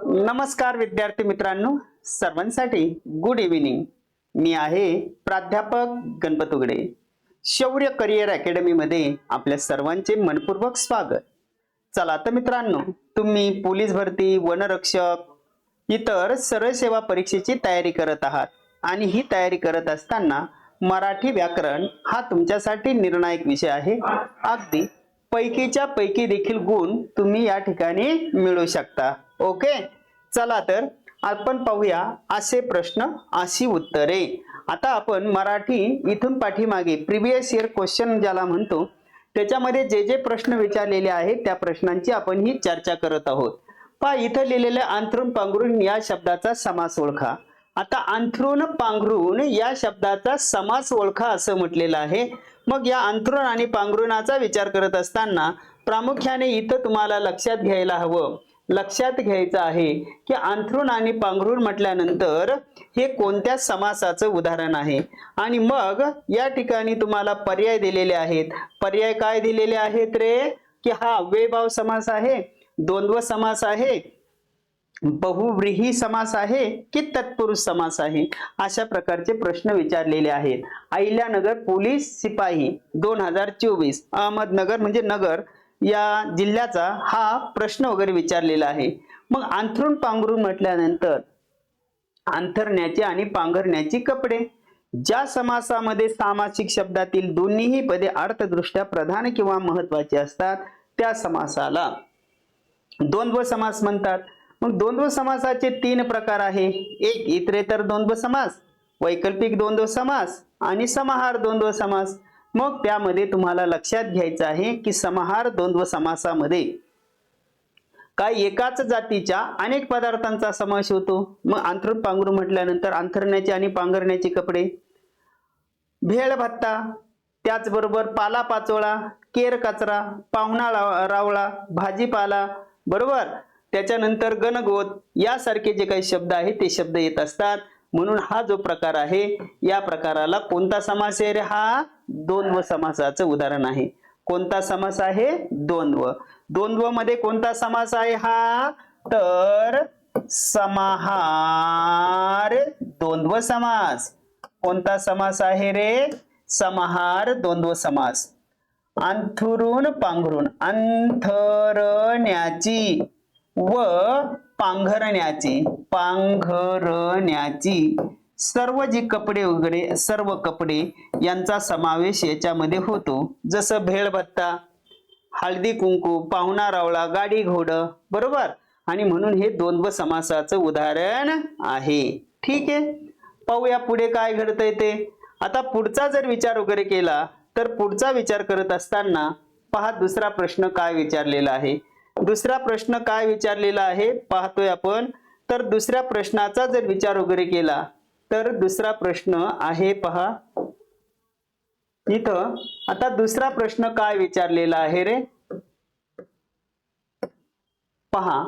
नमस्कार विद्यार्थी मित्रांनो सर्वांसाठी गुड इव्हिनिंग मी आहे प्राध्यापक गणपत उगडे. शौर्य करिअर अकॅडमीमध्ये आपल्या सर्वांचे मनपूर्वक स्वागत. चला तर मित्रांनो तुम्ही पोलीस भरती वनरक्षक इतर सरळ सेवा परीक्षेची तयारी करत आहात. आणि ही तयारी करत असताना मराठी व्याकरण हा तुमच्यासाठी निर्णायक विषय आहे. अगदी पैकीच्या पैकी देखील गुण तुम्ही या ठिकाणी मिळू शकता. ओके? चला तर आपण पाहूया असे प्रश्न अशी उत्तरे. आता आपण मराठी इथून पाठीमागे प्रिव्हियस इयर क्वेश्चन ज्याला म्हणतो त्याच्यामध्ये जे जे प्रश्न विचारलेले आहेत त्या प्रश्नांची आपण ही चर्चा करत आहोत. पहा इथं लिहिलेलं अंथरुण पांघरुण या शब्दाचा समास ओळखा. आता अंथरुण पांघरुण या शब्दाचा समास ओळखा असं म्हटलेलं आहे. मग या अंथरुण आणि पांघरुणाचा विचार करत असताना प्रामुख्याने इथं तुम्हाला लक्षात घ्यायला हवं. लक्षात घ्यायचं आहे की अंथरुण आणि पांघरुण म्हटल्यानंतर हे कोणत्या समासाचं उदाहरण आहे? आणि मग या ठिकाणी तुम्हाला पर्याय दिलेले आहेत. पर्याय काय दिलेले आहेत रे? की हा अव्ययभाव समास आहे द्वंद्व समास आहे बहुव्रीही समास आहे की तत्पुरुष समास आहे? अशा प्रकारचे प्रश्न विचारलेले आहेत. अहिल्यानगर पोलीस शिपाई दोन हजार चोवीस अहमदनगर म्हणजे नगर या जिल्ह्याचा हा प्रश्न वगैरे विचारलेला आहे. मग अंथरून पांघरून म्हटल्यानंतर अंथरण्याचे आणि पांघरण्याची कपडे. ज्या समासामध्ये सामासिक शब्दातील दोन्हीही पदे अर्थदृष्ट्या प्रधान किंवा महत्त्वाचे असतात त्या समासाला. द्वंद्व समास म्हणतात. मग द्वंद्व समासाचे तीन प्रकार आहे. एक इतरेतर द्वंद्व समास वैकल्पिक द्वंद्व समास आणि समाहार द्वंद्व समास. मग त्यामध्ये तुम्हाला लक्षात घ्यायचं आहे की समाहार द्वंद्व समासामध्ये काय एकाच जातीच्या अनेक पदार्थांचा समावेश होतो. मग अंथरून पांघरू म्हटल्यानंतर अंथरण्याचे आणि पांघरण्याचे कपडे भेळ भत्ता त्याचबरोबर पाला पाचोळा केर कचरा पाहुणा रावळा भाजीपाला बरोबर? त्याच्यानंतर गणगोत यासारखे जे काही शब्द आहेत ते शब्द येत असतात. म्हणून हा जो प्रकार आहे या प्रकाराला कोणता समास आहे रे? हा द्वंद्व समासाचं उदाहरण आहे. कोणता समास आहे? द्वंद्व. द्वंद्वमध्ये कोणता समास आहे हा? तर समाहार द्वंद्व समास. कोणता समास आहे रे? समाहार द्वंद्व समास. अंथरून पांघरून अंथरण्याची व पांघरण्याची पांघरण्याची सर्व जी कपडे वगैरे सर्व कपडे यांचा समावेश याच्यामध्ये होतो. जसं भेळभत्ता हळदी कुंकू पाहुणा रावळा गाडी घोडं बरोबर? आणि म्हणून हे द्वंद्व समासाचं उदाहरण आहे. ठीक आहे? पाहूया पुढे काय घडतंय ते. आता पुढचा जर विचार वगैरे केला तर पुढचा विचार करत असताना पहा दुसरा प्रश्न काय विचारलेला आहे. दुसरा प्रश्न काय विचारलेला आहे? पाहतोय आपण. तर दुसऱ्या प्रश्नाचा जर विचार वगैरे केला तर दुसरा प्रश्न आहे पहा. इथं आता दुसरा प्रश्न काय विचारलेला आहे रे? पहा.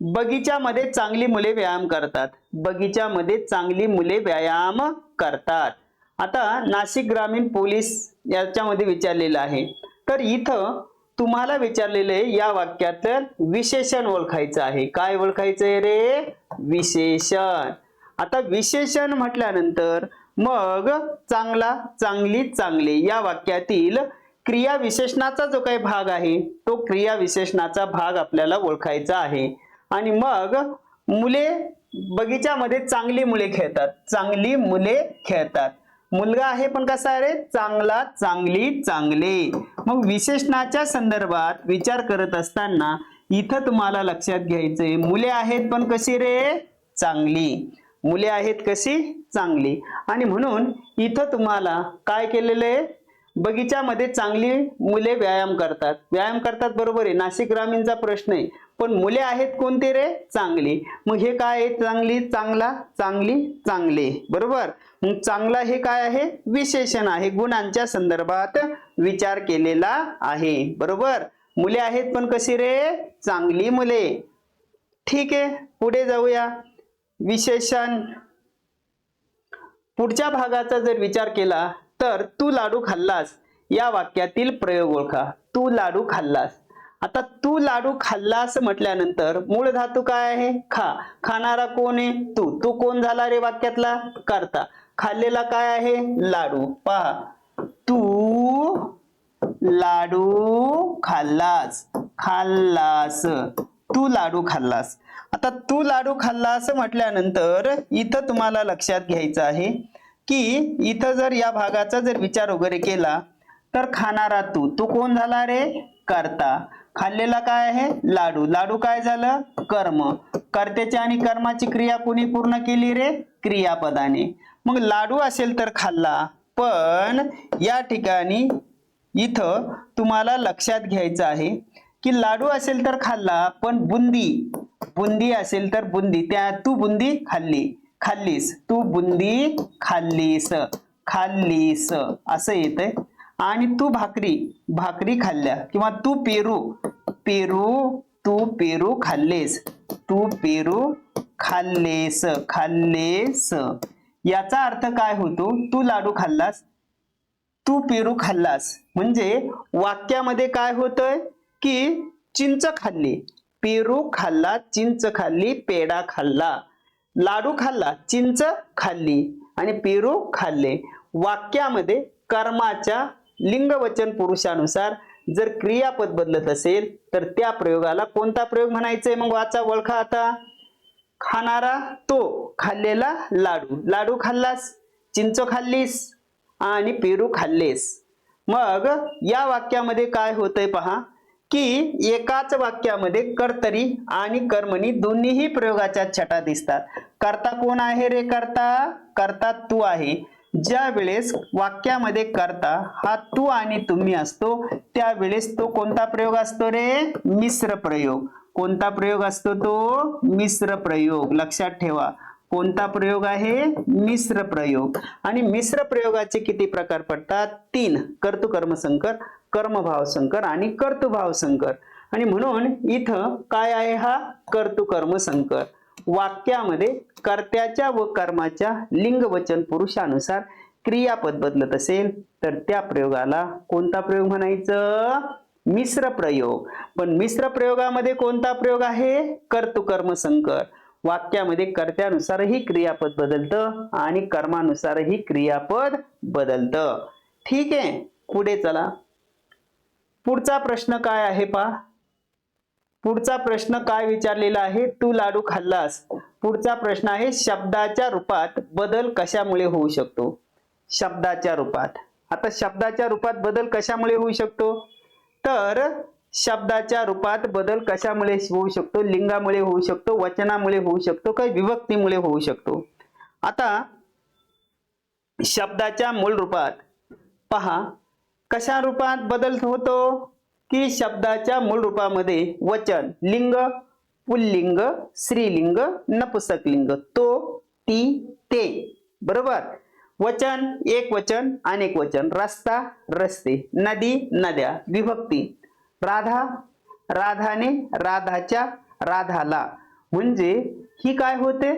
बगीच्यामध्ये चांगली मुले व्यायाम करतात. बगीच्यामध्ये चांगली मुले व्यायाम करतात. आता नाशिक ग्रामीण पोलीस याच्यामध्ये विचारलेलं आहे. तर इथं तुम्हाला विचारलेले या वाक्यातलं विशेषण ओळखायचं आहे. काय ओळखायचं आहे रे? विशेषण. आता विशेषण म्हटल्यानंतर मग चांगला चांगली चांगले या वाक्यातील क्रिया विशेषणाचा जो काही भाग आहे तो क्रिया विशेषणाचा भाग आपल्याला ओळखायचा आहे. आणि मग मुले बगीच्यामध्ये चांगली मुले खेळतात. चांगली मुले खेळतात. मुलगा आहे पण कसा आहे रे? चांगला चांगली चांगले. मग विशेषणाच्या संदर्भात विचार करत असताना इथं तुम्हाला लक्षात घ्यायचंय. मुले आहेत पण कशी रे? चांगली. मुले आहेत कशी? चांगली. आणि म्हणून इथं तुम्हाला काय केलेलं आहे? बगीच्यामध्ये चांगली मुले व्यायाम करतात. व्यायाम करतात बरोबर आहे. नाशिक ग्रामीणचा प्रश्न आहे. पण मुले आहेत कोणती रे? चांगली. मग हे काय आहे? चांगली चांगला चांगली चांगले. बरोबर? मग चांगला हे काय आहे? विशेषण आहे. गुणांच्या संदर्भात विचार केलेला आहे. बरोबर? मुले आहेत पण कशी रे? चांगली मुले. ठीक आहे. पुढे जाऊया. विशेषण. पुढच्या भागाचा जर विचार केला तर तू लाडू खाल्लास. या वाक्यातील प्रयोग ओळखा. तू लाडू खाल्लास. आता तू लाडू खाल्लास म्हटल्यानंतर मूळ धातू काय आहे? खा. खाणारा कोण आहे? तू. तू कोण झाला रे वाक्यातला? करता. खाल्लेला काय आहे? लाडू. पहा. तू लाडू खाल्लास. खाल्लास. तू लाडू खाल्लास. आता तू लाडू खाल्लास म्हटल्यानंतर इथं तुम्हाला लक्षात घ्यायचं आहे. की इथं जर या भागाचा जर विचार वगैरे केला तर खाणारा तू तू कोण झाला रे? करता. खाल्लेला काय आहे? लाडू. लाडू काय झालं? कर्म. कर्त्याची आणि कर्माची क्रिया कोणी पूर्ण केली रे? क्रियापदाने. मग लाडू असेल तर खाल्ला पण या ठिकाणी इथं तुम्हाला लक्षात घ्यायचं आहे की लाडू असेल तर खाल्ला पण बुंदी. बुंदी असेल तर बुंदी. त्या तू बुंदी खाल्ली. खाल्लीस. तू बुंदी खाल्लीस. खाल्लीस. असं येतंय. आणि तू भाकरी. भाकरी खाल्ल्या. किंवा तू पेरू. पेरू तू पेरू खाल्लेस. तू पेरू खाल्लेस. खाल्लेस. याचा अर्थ काय होतो? तू लाडू खाल्लास. तू पेरू खाल्लास. म्हणजे वाक्यामध्ये काय होतंय? की चिंच खाल्ली. पेरू खाल्ला चिंच खाल्ली पेडा खाल्ला. लाडू खाल्ला चिंच खाल्ली आणि पेरू खाल्ले. वाक्यामध्ये कर्माच्या लिंगवचन पुरुषानुसार जर क्रियापद बदलत असेल तर त्या प्रयोगाला कोणता प्रयोग म्हणायचंय? मग वाचा ओळखा आता. खाणारा तो खाल्लेला लाडू. लाडू खाल्लास चिंच खाल्लीस आणि पेरू खाल्लेस. मग या वाक्यामध्ये काय होतंय पहा. की एकाच वाक्यामध्ये कर्तरी आणि कर्मणी दोन्हीही प्रयोगाच्या छटा दिसतात. कर्ता कोण आहे रे करता? कर्ता तू आहे. ज्या वेळेस वाक्यामध्ये करता हा तू आणि तुम्ही असतो त्यावेळेस तो कोणता प्रयोग असतो रे? मिश्र प्रयोग. कोणता प्रयोग असतो तो? मिश्र प्रयोग. लक्षात ठेवा. कोणता प्रयोग आहे? मिश्र प्रयोग. आणि मिश्र प्रयोगाचे किती प्रकार पडतात? तीन. कर्तुकर्म संकर कर्मभाव संकर आणि कर्तुभाव संकर. आणि म्हणून इथं काय आहे हा? कर्तुकर्म संकर. वाक्यामध्ये कर्त्याच्या व कर्माच्या लिंग वचन पुरुषानुसार क्रियापद बदलत असेल तर त्या प्रयोगाला कोणता प्रयोग म्हणायचं? मिश्र प्रयोग. पण मिश्र प्रयोगामध्ये कोणता प्रयोग आहे? कर्तुकर्म संकर. वाक्यामध्ये कर्त्यानुसारही क्रियापद बदलतं आणि कर्मानुसारही क्रियापद बदलतं. ठीक आहे? पुढे चला. पुढचा प्रश्न काय आहे पा पुढचा प्रश्न काय विचारलेला आहे? तू लाडू खाल्लास. पुढचा प्रश्न आहे शब्दाच्या रूपात बदल कशामुळे होऊ शकतो? शब्दाच्या रूपात. आता शब्दाच्या रूपात बदल कशामुळे होऊ शकतो? तर शब्दाच्या रूपात बदल कशामुळे होऊ शकतो? लिंगामुळे होऊ शकतो? वचनामुळे होऊ शकतो? काही विभक्तीमुळे होऊ शकतो? आता शब्दाच्या मूळ रूपात पहा कशा रूपात बदल होतो? की शब्दाच्या मूळ रूपामध्ये वचन लिंग पुल्लिंग स्त्रीलिंग नपुसकलिंग तो ती ते. बरोबर? वचन एक वचन अनेक वचन रस्ता रस्ते नदी नद्या विभक्ती. राधा राधाने राधाच्या राधाला. म्हणजे ही काय होते?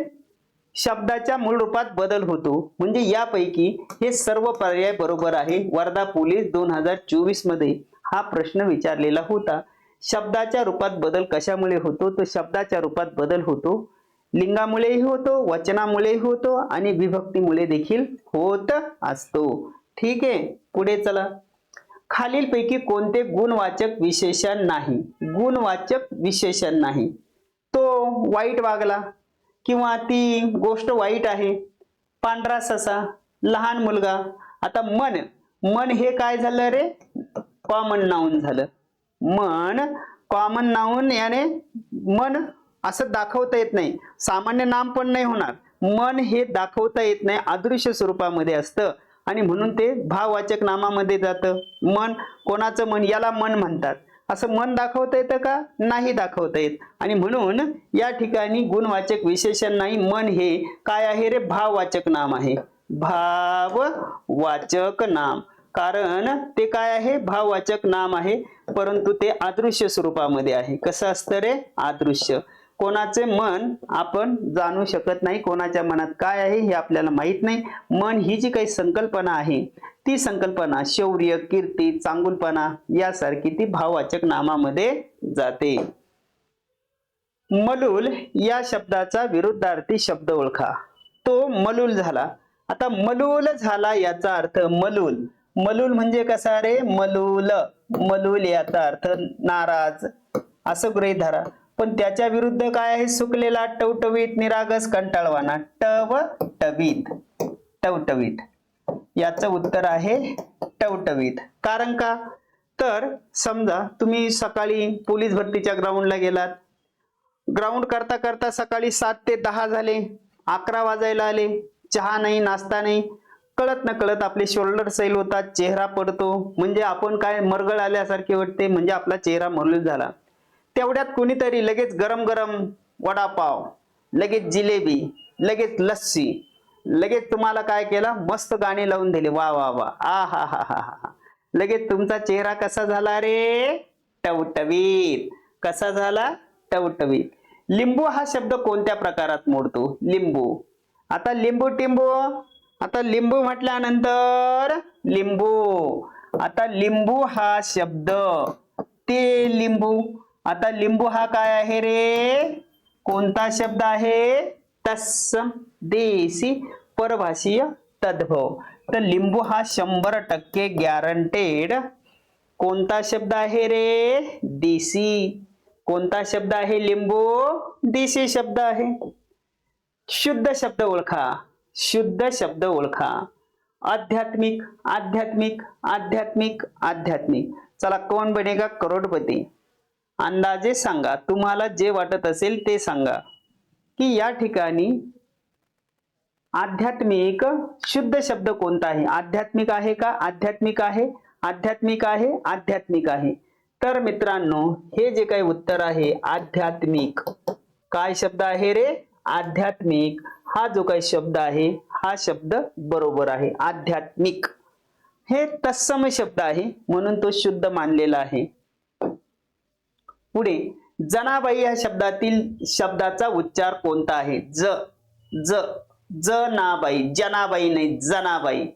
शब्दाच्या मूळ रूपात बदल होतो. म्हणजे यापैकी हे सर्व पर्याय बरोबर आहे. वर्धा पोलीस दोन हजार चोवीसमध्ये हा प्रश्न विचारलेला होता. शब्दाच्या रूपात बदल कशामुळे होतो? तो शब्दाच्या रूपात बदल होतो. लिंगामुळेही होतो वचनामुळेही होतो आणि विभक्तीमुळे देखील होत असतो. ठीक आहे? पुढे चला. खालीलपैकी कोणते गुणवाचक विशेषण नाही? गुणवाचक विशेषण नाही. तो वाईट वागला किंवा ती गोष्ट वाईट आहे. पांढरा ससा लहान मुलगा. आता मन मन हे काय झालं रे? कॉमन नाऊन झालं. मन कॉमन नाऊन याने मन असं दाखवता येत नाही. सामान्य नाम पण नाही होणार. मन हे दाखवता येत नाही. अदृश्य स्वरूपामध्ये असतं. आणि म्हणून ते भाववाचक नामामध्ये जातं. मन कोणाचं मन याला मन म्हणतात. असं मन दाखवता येतं का? नाही दाखवता येत. आणि म्हणून या ठिकाणी गुणवाचक विशेषण नाही मन हे काय आहे रे? भाववाचक नाम आहे. भाववाचक नाम. कारण ते काय आहे? भाववाचक नाम आहे. परंतु ते आदृश्य स्वरूपामध्ये आहे. कसं असतं रे? आदृश्य. कोणाचे मन आपण जाणू शकत नाही कोणाच्या मनात काय आहे हे आपल्याला माहीत नाही. मन ही जी काही संकल्पना आहे ती संकल्पना शौर्य कीर्ती चांगुलपणा यासारखी ती भाववाचक नामामध्ये जाते. मलूल या शब्दाचा विरुद्धार्थी शब्द ओळखा. तो मलूल झाला. आता मलूल झाला याचा अर्थ मलूल. मलूल म्हणजे कसा रे? मलूल. मलूल याचा अर्थ नाराज. असं गृहीत धरा. पण त्याच्या विरुद्ध काय आहे? सुकलेला टवटवीत निरागस कंटाळवाना टव टवीत टवटवीत. याचं उत्तर आहे टवटवीत. कारण का? तर समजा तुम्ही सकाळी पोलीस भरतीच्या ग्राउंडला गेलात. ग्राउंड करता करता सकाळी सात ते दहा झाले. अकरा वाजायला आले. चहा नाही नाश्ता नाही. कळत न कळत आपले शोल्डर सैल होतात चेहरा पडतो. म्हणजे आपण काय मरगळ आल्यासारखे वाटते. म्हणजे आपला चेहरा मरलूच झाला. तेवढ्यात कोणीतरी लगेच गरम गरम वडापाव लगेच जिलेबी लगेच लस्सी लगेच तुम्हाला काय केलं? मस्त गाणी लावून दिली. वा वा वा. आ हा हा हा हा लगेच तुमचा चेहरा कसा झाला रे? टवटवीत. कसा झाला? टवटवीत. लिंबू हा शब्द कोणत्या प्रकारात मोडतो? लिंबू. आता लिंबू टिंबू. आता लिंबू म्हटल्यानंतर लिंबू. आता लिंबू हा शब्द. ते लिंबू. आता लिंबू हा काय आहे रे? कोणता शब्द आहे? तत्सम देसी परभाषीय तद्भव. तर लिंबू हा शंभर टक्के गॅरंटेड कोणता शब्द आहे रे? देसी. कोणता शब्द आहे लिंबू? देशी शब्द आहे. शुद्ध शब्द ओळखा. शुद्ध शब्द ओळखा. आध्यात्मिक आध्यात्मिक आध्यात्मिक आध्यात्मिक. चला कोण बनेगा करोडपती? अंदाजे सांगा. तुम्हाला जे वाटत असेल ते सांगा. की या ठिकाणी आध्यात्मिक शुद्ध शब्द कोणता आहे? आध्यात्मिक आहे का? आध्यात्मिक आहे. आध्यात्मिक आहे. आध्यात्मिक आहे. तर मित्रांनो हे जे काही उत्तर आहे आध्यात्मिक. काय शब्द आहे रे? आध्यात्मिक. हा जो काही शब्द आहे हा शब्द बरोबर आहे. आध्यात्मिक. हे तत्सम शब्द आहे म्हणून तो शुद्ध मानलेला आहे. पुढे जनाबाई या शब्दातील शब्दाचा उच्चार कोणता आहे? ज ज जनाबाई जनाबाई नाही जनाबाई.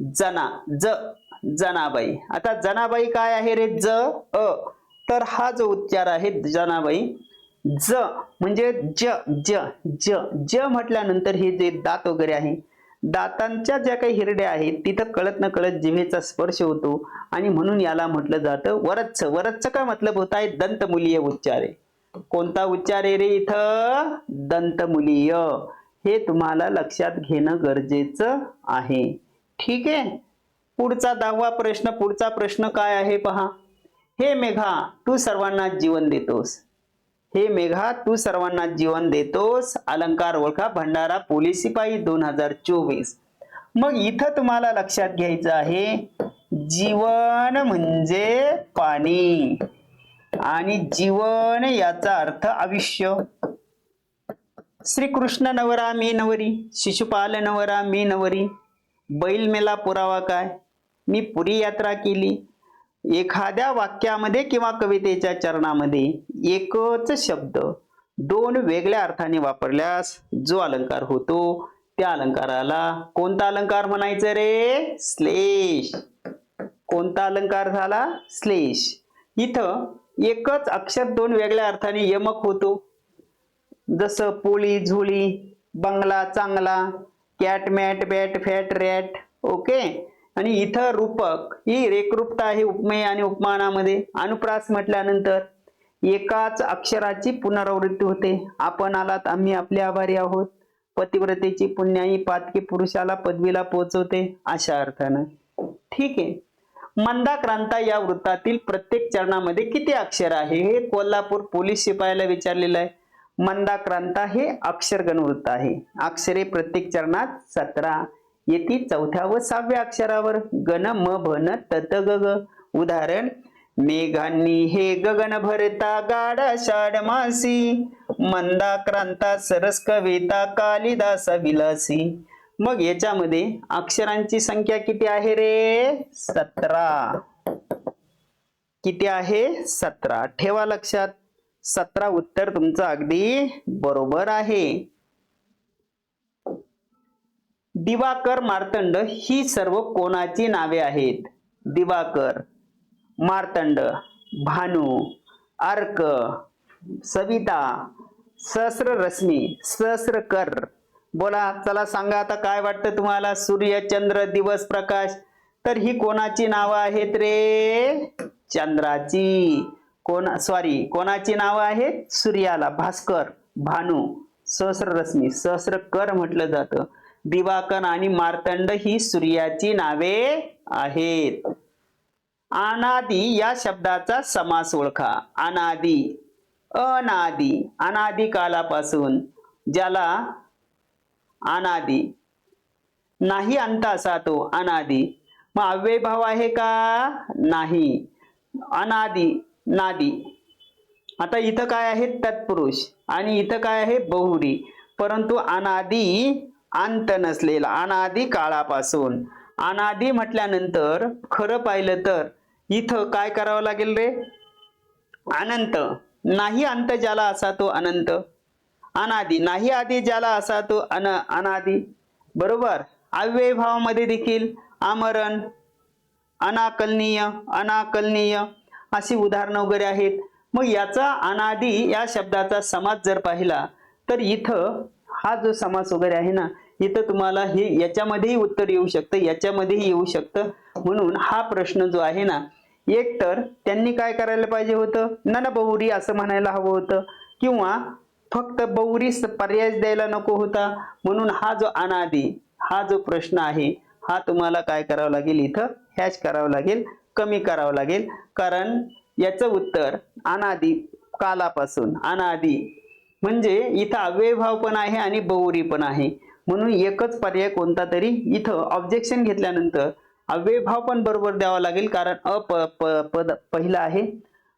जना ज जनाबाई. आता जनाबाई काय आहे रे? ज अ. तर हा जो उच्चार आहे जनाबाई ज म्हणजे ज ज ज ज म्हटल्यानंतर हे जे दात वगैरे आहे दातांच्या ज्या काही हिरड्या आहेत तिथं कळत न कळत जिभेचा स्पर्श होतो. आणि म्हणून याला म्हटलं जातं वरच्छ. वरच्छ काय मतलब होत आहे? दंतमुलीय उच्चार. आहे कोणता उच्चार आहे रे इथं? दंतमुलीय. हे तुम्हाला लक्षात घेणं गरजेचं आहे. ठीक आहे? पुढचा दहावा प्रश्न पुढचा प्रश्न काय आहे पहा. हे मेघा तू सर्वांना जीवन देतोस. हे मेघा तू सर्वांना जीवन देतोस. अलंकार ओळखा. भंडारा पोलीस शिपाई दोन हजार चोवीस. मग इथं तुम्हाला लक्षात घ्यायचं आहे जीवन म्हणजे पाणी. आणि जीवन याचा अर्थ आयुष्य. श्रीकृष्ण नवरा मी नवरी. शिशुपाल नवरा मी नवरी. बैल मेला पुरावा काय? मी पुरी यात्रा केली. एखाद्या वाक्यामध्ये किंवा कवितेच्या चरणामध्ये एकच शब्द दोन वेगळ्या अर्थाने वापरल्यास जो अलंकार होतो त्या अलंकाराला कोणता अलंकार म्हणायचं रे? श्लेष. कोणता अलंकार झाला? श्लेष. इथं एकच अक्षर दोन वेगळ्या अर्थाने यमक होतो. जसं पोळी झोळी बंगला चांगला cat mat bat fat rat okay? आणि इथं रूपक ही रेखरूपता आहे उपमेय आणि उपमानामध्ये. अनुप्रास म्हटल्यानंतर एकाच अक्षराची पुनरावृत्ती होते. आपण आलात आम्ही आपले आभारी आहोत. पतिव्रतेची पुण्याई पातकी पुरुषाला पदवीला पोहोचवते अशा अर्थानं. ठीक आहे. मंदाक्रांता या वृत्तातील प्रत्येक चरणामध्ये किती अक्षर आहे? हे कोल्हापूर पोलीस शिपायाला विचारलेलं आहे. मंदाक्रांता हे अक्षरगण वृत्त आहे. अक्षरे प्रत्येक चरणात सतरा येती चौथ्या व सहाव्या अक्षरावर गण म भन तत ग ग. उदाहरण मेघांनी हे गगन भरता गाडा शाड मासी. मंदाक्रांता सरस कविता कालिदास विलासी मग याच्यामध्ये अक्षरांची संख्या किती आहे रे? सतरा. किती आहे? सतरा. ठेवा लक्षात. सतरा उत्तर तुमचं अगदी बरोबर आहे. दिवाकर मार्तंड ही सर्व कोणाची नावे आहेत? दिवाकर मार्तंड भानू अर्क सविता सहस्र रश्मी सहस्रकर. बोला चला सांगा आता काय वाटतं तुम्हाला? सूर्य चंद्र दिवस प्रकाश. तर ही कोणाची नावं आहेत रे? चंद्राची. कोणा सॉरी कोणाची नावं आहेत? सूर्याला. भास्कर भानू सहस्र रश्मी सहस्रकर म्हटलं जातं. दिवाकन आणि मार्तंड ही सूर्याची नावे आहेत. अनादी या शब्दाचा समास ओळखा. अनादी अनादी अनादी कालापासून ज्याला अनादी नाही अंत असा तो अनादी. मग अव्ययभाव आहे का? नाही. अनादी नादी. आता इथं काय आहे? तत्पुरुष. आणि इथं काय आहे? बहुरी परंतु अनादी अंत नसलेला अनादी काळापासून. अनादी म्हटल्यानंतर खरं पाहिलं तर इथं काय करावं लागेल रे? अनंत. नाही अंत ज्याला असा तो अनंत. अनादी. नाही आधी ज्याला असा तो अन अनादी. बरोबर? अव्ययभावामध्ये देखील आमरण अनाकलनीय अनाकलनीय अशी उदाहरणं वगैरे आहेत. मग याचा अनादी या शब्दाचा समास जर पाहिला तर इथं हा जो समास वगैरे आहे ना इथं तुम्हाला हे याच्यामध्येही उत्तर येऊ शकतं याच्यामध्येही येऊ शकतं. म्हणून हा प्रश्न जो आहे ना एक तर त्यांनी काय करायला पाहिजे होतं? नन बहुरी असं म्हणायला हवं होतं. किंवा फक्त बहुरी पर्याय द्यायला नको होता. म्हणून हा जो अनादी हा जो प्रश्न आहे हा तुम्हाला काय करावं लागेल इथं? हॅच करावं लागेल कमी करावं लागेल. कारण याचं उत्तर अनादी कालापासून अनादी. म्हणजे इथं अव्ययभाव पण आहे आणि बहुरी पण आहे. म्हणून एकच पर्याय कोणता तरी? इथं ऑब्जेक्शन घेतल्यानंतर अव्ययभाव पण बरोबर द्यावा लागेल कारण अप प पद पहिला आहे.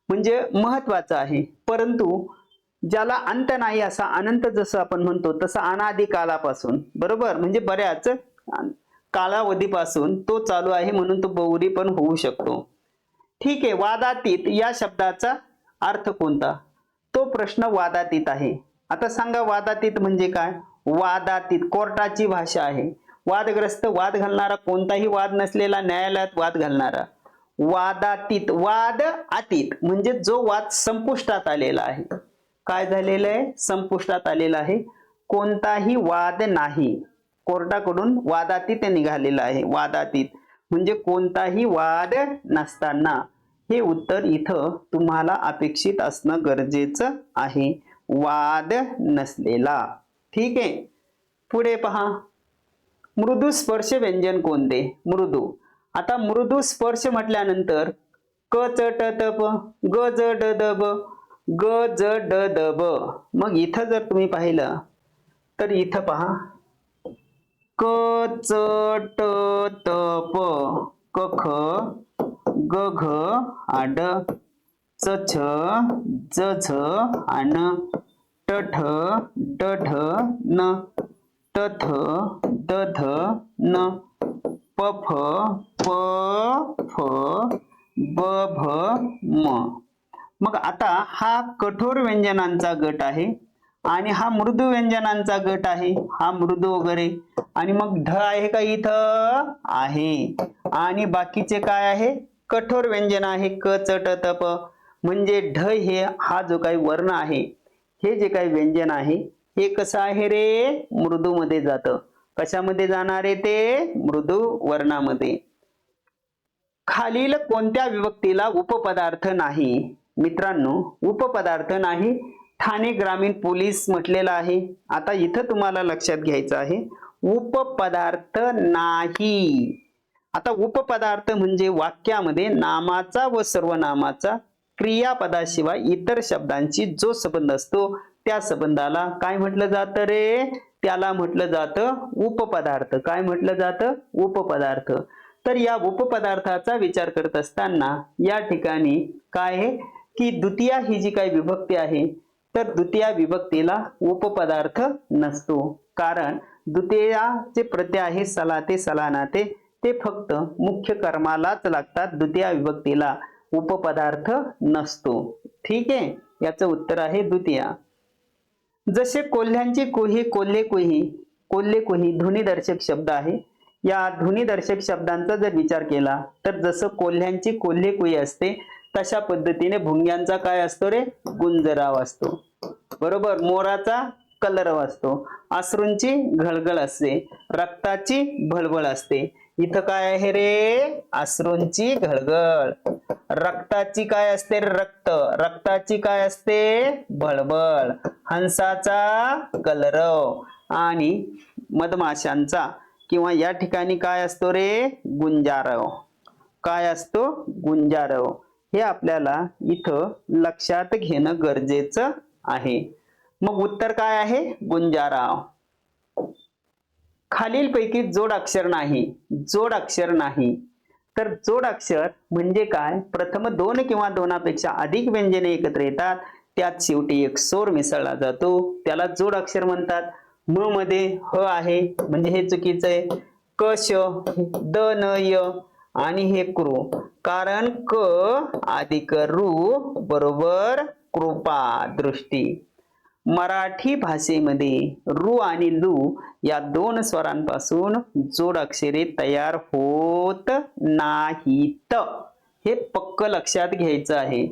म्हणजे महत्वाचं आहे. परंतु ज्याला अंत नाही असा अनंत जसं आपण म्हणतो तसं अनादी कालापासून बरोबर? म्हणजे बऱ्याच कालावधीपासून तो चालू आहे म्हणून तो बहुरी पण होऊ शकतो. ठीक आहे वादातीत या शब्दाचा अर्थ कोणता? तो प्रश्न वादातीत आहे. आता सांगा वादातीत म्हणजे काय? वादातीत कोर्टाची भाषा आहे. वादग्रस्त वाद घालणारा कोणताही वाद नसलेला न्यायालयात वाद घालणारा. वादातीत वाद अतीत म्हणजे जो वाद संपुष्टात आलेला आहे. काय झालेलं आहे? संपुष्टात आलेला आहे. कोणताही वाद नाही. कोर्टाकडून वादातीत निघालेला आहे. वादातीत म्हणजे कोणताही वाद नसताना. हे उत्तर इथं तुम्हाला अपेक्षित असणं गरजेचं आहे. वाद नसलेला. ठीक आहे. पुढे पहा. मृदू स्पर्श व्यंजन कोणते? मृदू. आता मृदू स्पर्श म्हटल्यानंतर क च ट त प ग ज ड द ब ग ज ड द ब. मग इथं जर तुम्ही पाहिलं तर इथं पहा. क च ट त प क ख ग घ आड च छ ज झ आण ट ठ न. ट दध न. पफ पफ प फ म. मग आता हा कठोर व्यंजनांचा गट आहे आणि हा मृदू व्यंजनांचा गट आहे. हा मृदू वगैरे. आणि मग ढ आहे का इथं? आहे. आणि बाकीचे काय आहे? कठोर व्यंजन आहे. क चट तप म्हणजे ढ हे हा जो काही वर्ण आहे हे जे काही व्यंजन आहे हे कसं आहे रे? मृदू मध्ये जातं. कशामध्ये जाणार आहे ते? मृदू वर्णामध्ये. खालील कोणत्या विभक्तीला उपपदार्थ नाही? मित्रांनो उपपदार्थ नाही. ठाणे ग्रामीण पोलीस म्हटलेलं आहे. आता इथं तुम्हाला लक्षात घ्यायचं आहे. उपपदार्थ नाही. आता उपपदार्थ म्हणजे वाक्यामध्ये नामाचा व सर्वनामाचा क्रियापदाशिवाय इतर शब्दांची जो संबंध असतो त्या संबंधाला काय म्हटलं जातं रे? त्याला म्हटलं जातं उपपदार्थ. काय म्हटलं जातं? उपपदार्थ. तर या उपपदार्थाचा विचार करत असताना या ठिकाणी काय आहे? की द्वितीया ही जी काही विभक्ती आहे तर द्वितीया विभक्तीला उपपदार्थ नसतो. कारण द्वितीयाचे प्रत्यय आहे सलाते सलानाते. ते फक्त मुख्य कर्मालाच लागतात द्वितीया विभक्तीला. उपपदार्थ नसतो. ठीक आहे? याचं उत्तर आहे द्वितीया. जसे कोल्ह्यांची कोही कोल्हे कोही कोल्हे कोही ध्वनिदर्शक शब्द आहे. या ध्वनिदर्शक शब्दांचा जर विचार केला तर जसं कोल्ह्यांची कोल्हे कोही असते तशा पद्धतीने भुंग्यांचा काय असतो रे? गुंजराव असतो. बरोबर? मोराचा कलरव असतो. अश्रूंची घळघळ असते. रक्ताची भळभळ असते. इथं काय आहे रे? अश्रूंची घळघळ. रक्ताची काय असते रक्त? रक्ताची काय असते? भळबळ हंसाचा कलरव. आणि मधमाशांचा किंवा या ठिकाणी काय असतो रे? गुंजारव. काय असतो? गुंजारव. हे आपल्याला इथं लक्षात घेणं गरजेचं आहे. मग उत्तर काय आहे? गुंजाराव. खालीलपैकी जोड अक्षर नाही जोड अक्षर नाही. तर जोड अक्षर म्हणजे काय? प्रथम दोन किंवा दोनापेक्षा अधिक व्यंजने एकत्र येतात त्यात शेवटी एक सोर मिसळला जातो त्याला जोड अक्षर म्हणतात. म मध्ये ह आहे म्हणजे हे चुकीचं आहे. क श द न य आणि हे क्रू. कारण क अधिक रू बरोबर कृपा दृष्टी मराठी भाषेमध्ये रु आणि लू या दोन स्वरांपासून जोड अक्षरे तयार होत नाहीत. हे पक्क लक्षात घ्यायचं आहे.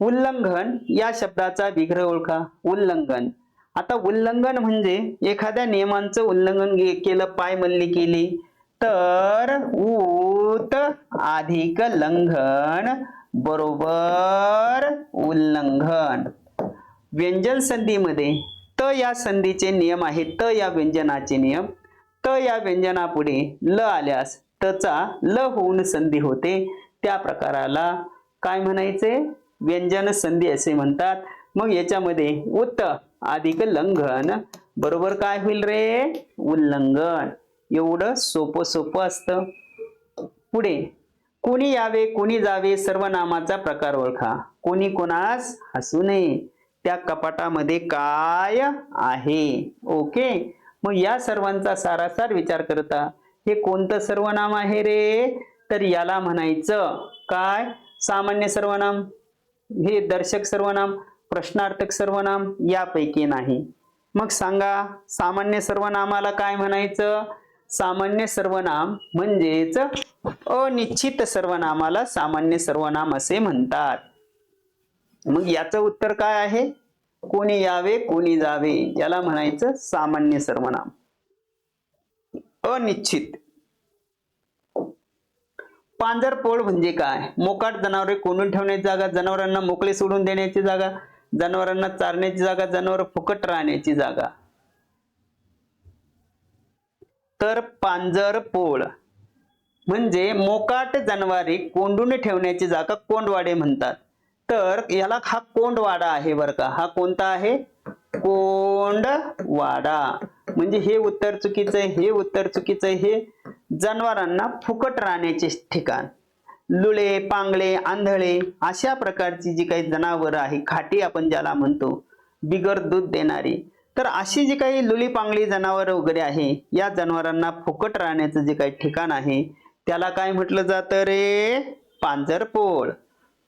उल्लंघन या शब्दाचा विग्रह ओळखा. उल्लंघन. आता उल्लंघन म्हणजे एखाद्या नियमांचं उल्लंघन केलं केलं पायमल्ली केली तर उत अधिक लंघन बरोबर उल्लंघन. व्यंजन संधीमध्ये. त या संधीचे नियम आहे त या व्यंजनाचे नियम. त या व्यंजनापुढे ल आल्यास तचा ल होऊन संधी होते. त्या प्रकाराला काय म्हणायचे? व्यंजन संधी असे म्हणतात. मग याच्यामध्ये उत अधिक लंघन. बरोबर काय होईल रे? उल्लंघन. एवढं सोपं सोपं असतं. पुढे. कोणी यावे कोणी जावे सर्वनामाचा प्रकार ओळखा. कोणी कोणास हसू नये. त्या कपाटामध्ये काय आहे? ओके. मग या सर्वांचा सारासार विचार करता. हे कोणतं सर्वनाम आहे रे? तर याला म्हणायचं काय? सामान्य सर्वनाम? हे दर्शक सर्वनाम? प्रश्नार्थक सर्वनाम? यापैकी नाही. मग सांगा सामान्य सर्वनामाला काय म्हणायचं? सामान्य सर्वनाम म्हणजेच अनिश्चित सर्वनामाला सामान्य सर्वनाम असे म्हणतात. मग याचं उत्तर काय आहे? कोणी यावे कोणी जावे याला म्हणायचं सामान्य सर्वनाम. अनिश्चित. पांजरपोळ म्हणजे काय? मोकाट जनावरे कोंडून ठेवण्याची जागा जनावरांना मोकळे सोडून देण्याची जागा जनावरांना चारण्याची जागा जनावर फुकट राहण्याची जागा. तर पांजरपोळ म्हणजे मोकाट जनावरे कोंडून ठेवण्याची जागा कोंडवाडे म्हणतात. तर याला हा कोंडवाडा आहे बरं का. हा कोणता आहे? कोंडवाडा म्हणजे हे उत्तर चुकीचं आहे हे उत्तर चुकीचं आहे हे जनावरांना फुकट राहण्याचे ठिकाण. लुळे पांगळे आंधळे अशा प्रकारची जी काही जनावरं आहे खाटी आपण ज्याला म्हणतो बिगर दूध देणारी. तर अशी जी काही लुली पांगळी जनावरं वगैरे आहे या जनावरांना फुकट राहण्याचं जे काही ठिकाण आहे त्याला काय म्हटलं जातं रे? पांजरपोळ.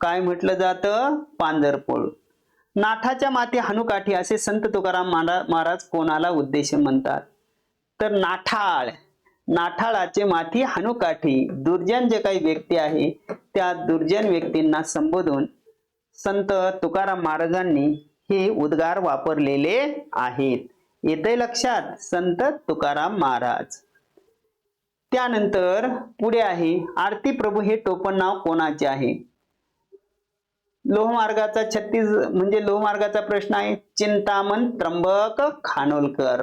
काय म्हटलं जातं? पांजरपोळ नाठाच्या माती हानुकाठी असे संत तुकाराम महारा- महाराज कोणाला उद्देश म्हणतात? तर नाठाळ. नाठाळाचे माथी हानुकाठी दुर्जन जे काही व्यक्ती आहे त्या दुर्जन व्यक्तींना संबोधून संत तुकाराम महाराजांनी हे उद्गार वापरलेले आहेत. येते लक्षात संत तुकाराम महाराज. त्यानंतर पुढे आहे आरती प्रभू हे टोपण नाव कोणाचे आहे? लोहमार्गाचा छत्तीस म्हणजे लोहमार्गाचा प्रश्न आहे चिंतामण त्र्यंबक खानोलकर.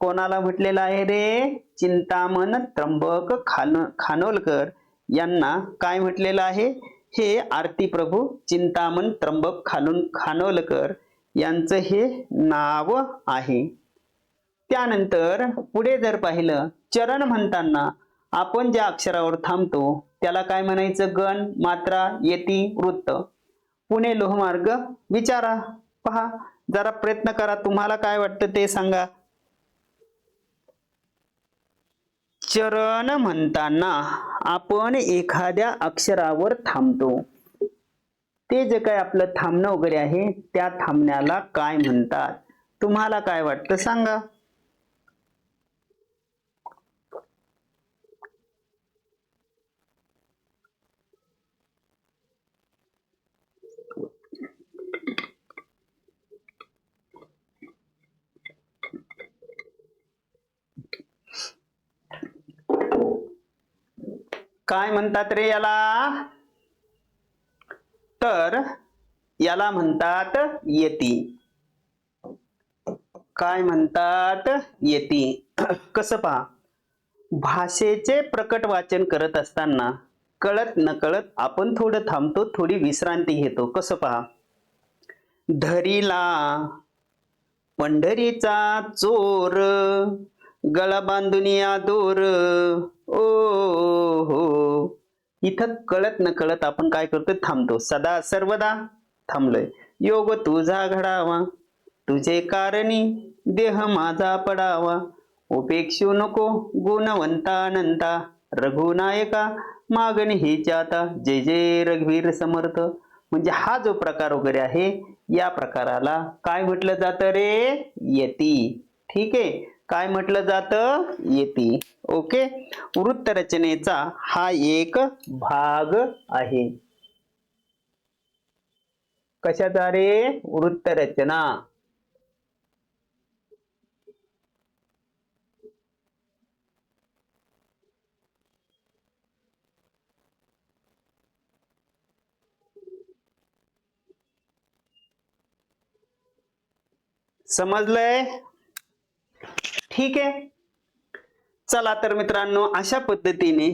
कोणाला म्हटलेलं आहे रे? चिंतामण त्र्यंबक खान खानोलकर. यांना काय म्हटलेलं आहे? हे आरती प्रभू चिंतामण त्र्यंबक खानून खानोलकर यांचं हे नाव आहे. त्यानंतर पुढे जर पाहिलं चरण म्हणताना आपण ज्या अक्षरावर थांबतो त्याला काय म्हणायचं? गण मात्रा येती वृत्त. पुणे लोहमार्ग. विचारा पहा जरा प्रयत्न करा तुम्हाला काय वाटतं ते सांगा. चरण म्हणताना आपण एखाद्या अक्षरावर थांबतो. ते जे काय आपलं थांबणं वगैरे आहे त्या थांबण्याला काय म्हणतात? तुम्हाला काय वाटतं सांगा. काय म्हणतात रे याला? तर याला म्हणतात येती. काय म्हणतात येती? कसं पहा. भाषेचे प्रकट वाचन करत असताना कळत नकळत आपण थोडं थांबतो थोडी विश्रांती घेतो. कसं पहा. धरीला पंढरीचा चोर गळा बांधून या दोर. ओ हो इथं कळत न कळत आपण काय करतो थांबतो. सदा सर्वदा थांबलोय. योग तुझा घडावा. तुझे कारणी देह माझा पडावा. उपेक्षू नको गुणवंता अनंता रघुनायका मागणी हेची आता जय जय रघुवीर समर्थ. म्हणजे हा जो प्रकार वगैरे आहे या प्रकाराला काय म्हटलं जातं रे? यती. ठीक आहे? काय म्हटलं जातं? येते. ओके? वृत्तरचनेचा हा एक भाग आहे. कशाचा रे? वृत्तरचना. समजलंय? ठीक आहे? चला तर मित्रांनो अशा पद्धतीने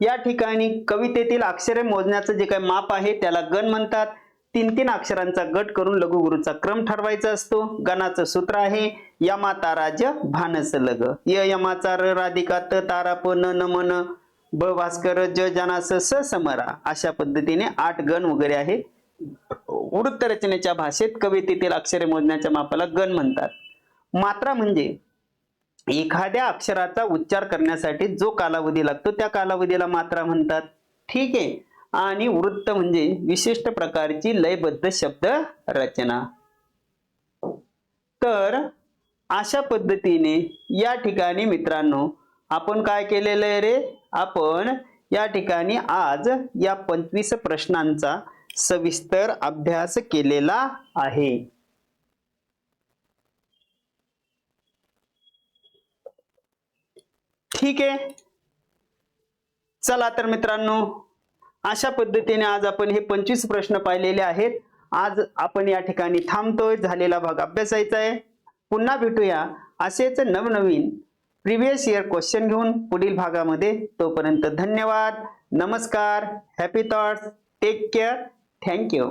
या ठिकाणी कवितेतील अक्षरे मोजण्याचं जे काही माप आहे त्याला गण म्हणतात. तीन तीन अक्षरांचा गट करून लघुगुरूचा क्रम ठरवायचा असतो. गणाचं सूत्र आहे यमा ताराज भानस लग. य यमाचा र राधिका त तारा प न मन ब भास्कर ज जनास स समरा. अशा पद्धतीने आठ गण वगैरे आहे. वृत्त रचनेच्या भाषेत कवितेतील अक्षरे मोजण्याच्या मापाला गण म्हणतात. मात्रा म्हणजे एखाद्या अक्षराचा उच्चार करण्यासाठी जो कालावधी लागतो त्या कालावधीला मात्रा म्हणतात. ठीक आहे? आणि वृत्त म्हणजे विशिष्ट प्रकारची लयबद्ध शब्द रचना. तर अशा पद्धतीने या ठिकाणी मित्रांनो आपण काय केलेलं आहे रे? आपण या ठिकाणी आज या पंचवीस प्रश्नांचा सविस्तर अभ्यास केलेला आहे. ठीक आहे. चला तर मित्रांनो अशा पद्धतीने आज आपण हे पंचवीस प्रश्न पाहिलेले आहेत. आज आपण या ठिकाणी थांबतोय झालेला भाग अभ्यासायचा आहे. पुन्हा भेटूया असेच नवनवीन प्रिव्हियस इयर क्वेश्चन घेऊन पुढील भागामध्ये. तोपर्यंत धन्यवाद नमस्कार happy thoughts take care thank you